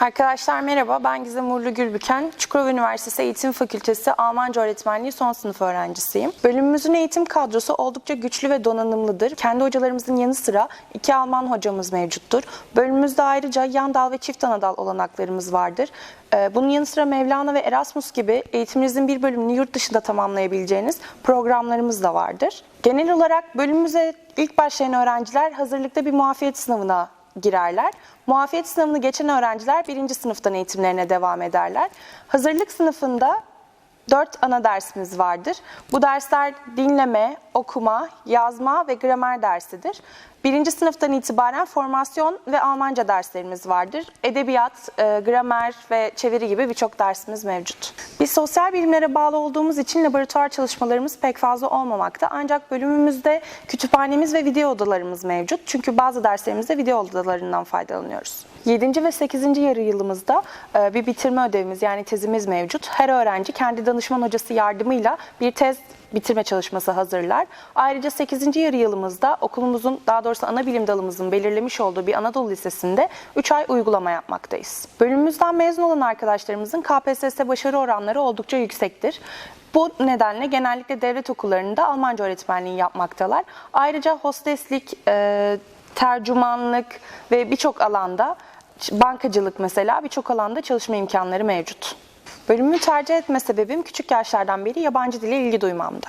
Arkadaşlar merhaba, ben Gizem Uğurlu Gülbüken. Çukurova Üniversitesi Eğitim Fakültesi Almanca öğretmenliği son sınıf öğrencisiyim. Bölümümüzün eğitim kadrosu oldukça güçlü ve donanımlıdır. Kendi hocalarımızın yanı sıra iki Alman hocamız mevcuttur. Bölümümüzde ayrıca yan dal ve çift ana dal olanaklarımız vardır. Ee, Bunun yanı sıra Mevlana ve Erasmus gibi eğitiminizin bir bölümünü yurt dışında tamamlayabileceğiniz programlarımız da vardır. Genel olarak bölümümüze ilk başlayan öğrenciler hazırlıkta bir muafiyet sınavına girerler. Muafiyet sınavını geçen öğrenciler birinci sınıftan eğitimlerine devam ederler. Hazırlık sınıfında dört ana dersimiz vardır. Bu dersler dinleme, okuma, yazma ve gramer dersidir. Birinci sınıftan itibaren formasyon ve Almanca derslerimiz vardır. Edebiyat, e, gramer ve çeviri gibi birçok dersimiz mevcut. Biz sosyal bilimlere bağlı olduğumuz için laboratuvar çalışmalarımız pek fazla olmamakta. Ancak bölümümüzde kütüphanemiz ve video odalarımız mevcut. Çünkü bazı derslerimizde video odalarından faydalanıyoruz. 7. ve 8. yarı yılımızda e, bir bitirme ödevimiz yani tezimiz mevcut. Her öğrenci kendi danışman hocası yardımıyla bir tez bitirme çalışması hazırlar. Ayrıca 8. yarı yılımızda okulumuzun daha doğrusu ana bilim dalımızın belirlemiş olduğu bir Anadolu Lisesi'nde 3 ay uygulama yapmaktayız. Bölümümüzden mezun olan arkadaşlarımızın KPSS başarı oranları oldukça yüksektir. Bu nedenle genellikle devlet okullarında Almanca öğretmenliği yapmaktalar. Ayrıca hosteslik, e, tercümanlık ve birçok alanda bankacılık mesela birçok alanda çalışma imkanları mevcut. Bölümümü tercih etme sebebim küçük yaşlardan beri yabancı dile ilgi duymamdı.